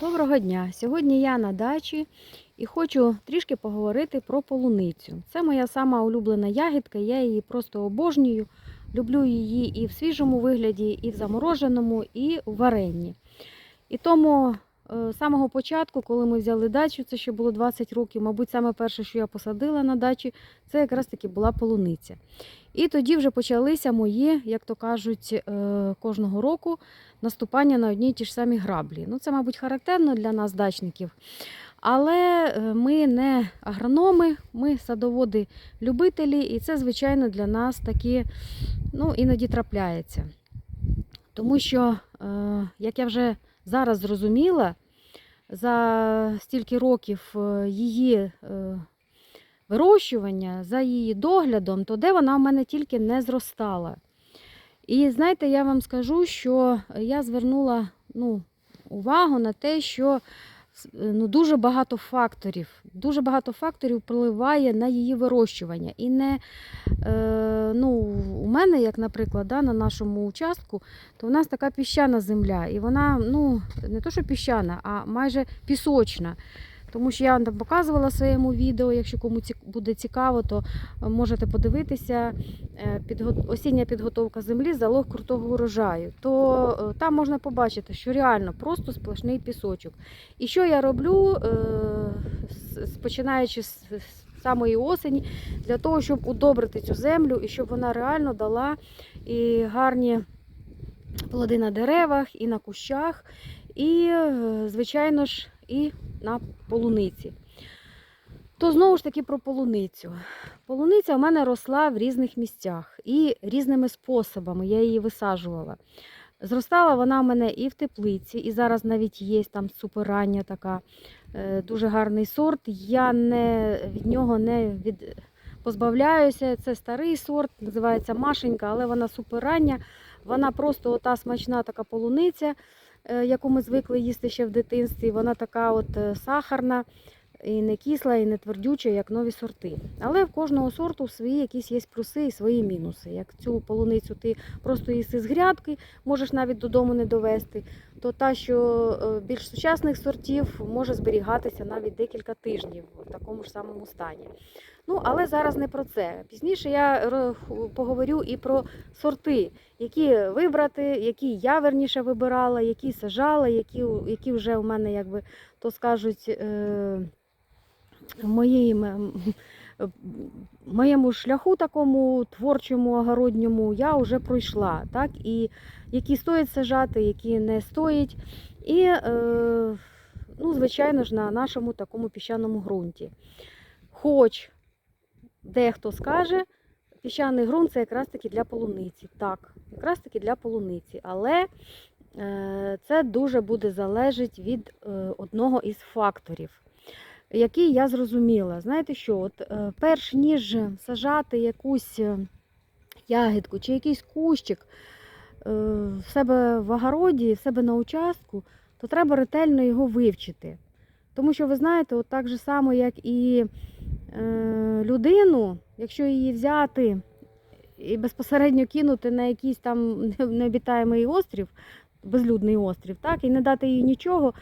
Доброго дня! Сьогодні я на дачі і хочу трішки поговорити про полуницю. Це моя сама улюблена ягідка, я її просто обожнюю. Люблю її і в свіжому вигляді, і в замороженому, і в варенні. І тому е, з самого початку, коли ми взяли дачу, це ще було 20 років, мабуть, саме перше, що я посадила на дачі, це якраз таки була полуниця. І тоді вже почалися мої, як то кажуть, е, кожного року наступання на одні й ті ж самі граблі. Ну, це, мабуть, характерно для нас, дачників. Але е, ми не агрономи, ми садоводи-любителі, і це, звичайно, для нас такі ну, іноді трапляється. Тому що, е, як я вже зараз зрозуміла, за стільки років її вирощування, за її доглядом, то де вона в мене тільки не зростала. І знаєте, я вам скажу, що я звернула ну, увагу на те, що ну, дуже багато факторів, дуже багато факторів впливає на її вирощування. І не е, ну, у мене, як, наприклад, да, на нашому участку, то в нас така піщана земля, і вона ну, не то, що піщана, а майже пісочна. Тому що я вам там показувала в своєму відео, якщо кому буде цікаво, то е, можете подивитися е, осіння підготовка землі, залог крутого урожаю. То е, там можна побачити, що реально просто сплошний пісочок. І що я роблю, починаючи з самої осені, для того, щоб удобрити цю землю і щоб вона реально дала і гарні плоди на деревах, і на кущах, і, звичайно ж, і на полуниці. То знову ж таки про полуницю. Полуниця в мене росла в різних місцях і різними способами я її висаджувала. Зростала вона в мене і в теплиці, і зараз навіть є там суперрання така, е, дуже гарний сорт. Я не, від нього не від, позбавляюся. Це старий сорт, називається Машенька, але вона суперрання. Вона просто ота смачна така полуниця, яку ми звикли їсти ще в дитинстві. Вона така от е, сахарна, і не кисла, і не твердюча, як нові сорти. Але в кожного сорту свої якісь є плюси і свої мінуси. Як цю полуницю ти просто їси з грядки, можеш навіть додому не довести, то та, що е, більш сучасних сортів, може зберігатися навіть декілька тижнів в такому ж самому стані. Ну, але зараз не про це. Пізніше я поговорю і про сорти, які вибрати, які я верніше вибирала, які сажала, які, які вже у мене, якби то скажуть, е, в моїм, м, е, моєму шляху такому творчому, огородньому я вже пройшла. Так? І які стоїть сажати, які не стоїть. І, е, ну, звичайно ж, на нашому такому піщаному ґрунті. Хоч дехто скаже, піщаний ґрунт це якраз таки для полуниці. Так, якраз таки для полуниці. Але е, це дуже буде залежати від е, одного із факторів, який я зрозуміла. Знаєте що, от, е, перш ніж сажати якусь е, ягідку чи якийсь кущик е, в себе в огороді, в себе на участку, то треба ретельно його вивчити. Тому що ви знаєте, от так же само, як і людину, якщо її взяти і безпосередньо кинути на якийсь там необітаємий острів, безлюдний острів, так, і не дати їй нічого,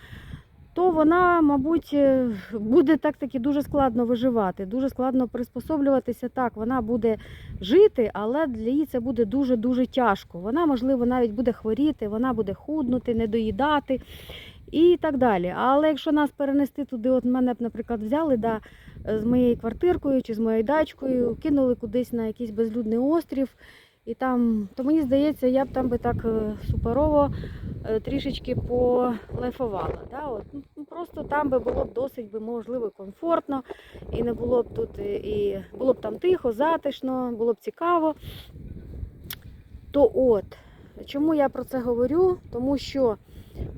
то вона, мабуть, е, буде так таки дуже складно виживати, дуже складно приспособлюватися. Так, вона буде жити, але для її це буде дуже-дуже тяжко. Вона, можливо, навіть буде хворіти, вона буде худнути, недоїдати і так далі. Але якщо нас перенести туди, от мене б, наприклад, взяли да, з моєю квартиркою чи з моєю дачкою, кинули кудись на якийсь безлюдний острів. І там, то мені здається, я б там би так е, суперово е, трішечки полайфувала. Да? От, ну, просто там би було б досить би, можливо, комфортно, і не було б тут, і, і було б там тихо, затишно, було б цікаво. То от, чому я про це говорю? Тому що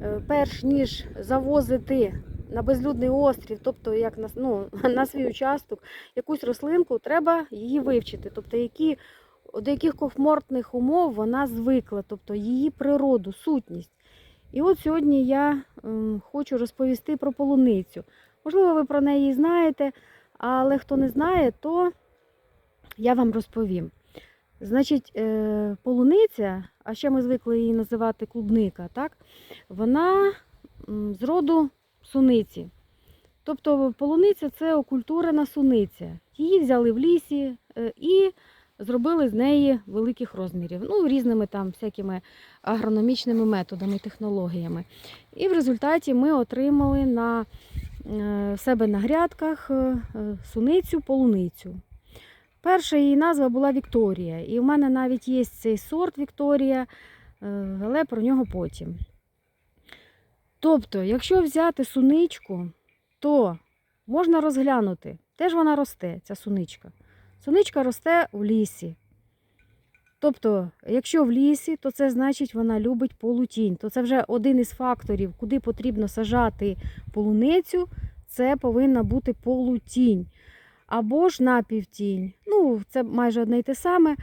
е, перш ніж завозити на безлюдний острів, тобто як на, ну, на свій участок, якусь рослинку, треба її вивчити. Тобто, які, до яких комфортних умов вона звикла, тобто її природу, сутність. І от сьогодні я ем, хочу розповісти про полуницю. Можливо, ви про неї знаєте, але хто не знає, то я вам розповім. Значить, е, полуниця, а ще ми звикли її називати клубника, так? вона з роду суниці. Тобто полуниця це окультурена суниця. Її взяли в лісі е, і зробили з неї великих розмірів. Ну, різними там всякими агрономічними методами, технологіями. І в результаті ми отримали на е, себе на грядках е, суницю полуницю. Перша її назва була Вікторія. І в мене навіть є цей сорт Вікторія, е, але про нього потім. Тобто, якщо взяти суничку, то можна розглянути, де ж вона росте, ця суничка. Суничка росте в лісі. Тобто, якщо в лісі, то це значить вона любить полутінь. То це вже один із факторів, куди потрібно сажати полуницю, це повинна бути полутінь. Або ж напівтінь. Ну, це майже одне й те саме.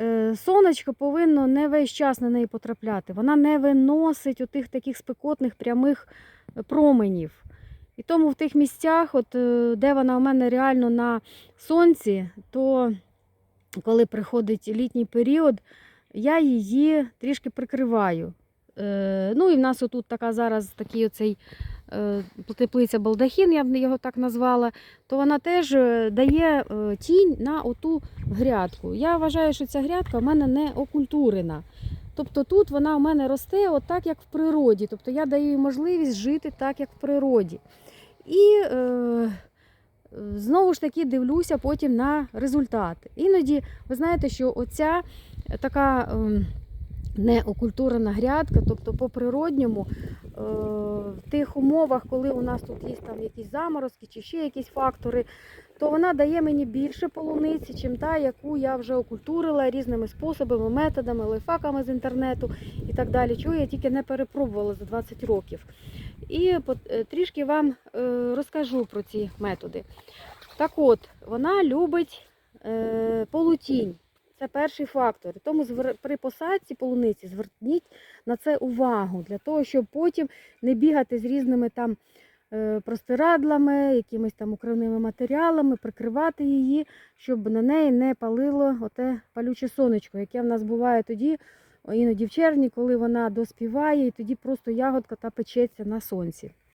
Е, Сонечко повинно не весь час на неї потрапляти. Вона не виносить отих таких спекотних прямих променів. І тому в тих місцях, от, е, де вона у мене реально на сонці, то коли приходить літній період, я її трішки прикриваю. Е, ну і в нас отут така зараз такий оцей е, теплиця балдахін, я б його так назвала, то вона теж дає тінь на оту грядку. Я вважаю, що ця грядка в мене не окультурена. Тобто тут вона у мене росте от як в природі. Тобто я даю їй можливість жити так, як в природі. І е, знову ж таки дивлюся потім на результат. Іноді, ви знаєте, що оця така ем, неокультурена грядка, тобто по природньому, е, в тих умовах, коли у нас тут є там якісь заморозки чи ще якісь фактори, то вона дає мені більше полуниці, чим та, яку я вже окультурила різними способами, методами, лайфхаками з інтернету і так далі, чого я тільки не перепробувала за 20 років. І е, трішки вам е, розкажу про ці методи. Так от, вона любить полутінь. Це перший фактор. Тому при посадці полуниці зверніть на це увагу, для того, щоб потім не бігати з різними там е, простирадлами, якимись там укривними матеріалами, прикривати її, щоб на неї не палило оте палюче сонечко, яке в нас буває тоді, іноді в червні, коли вона доспіває, і тоді просто ягодка та печеться на сонці.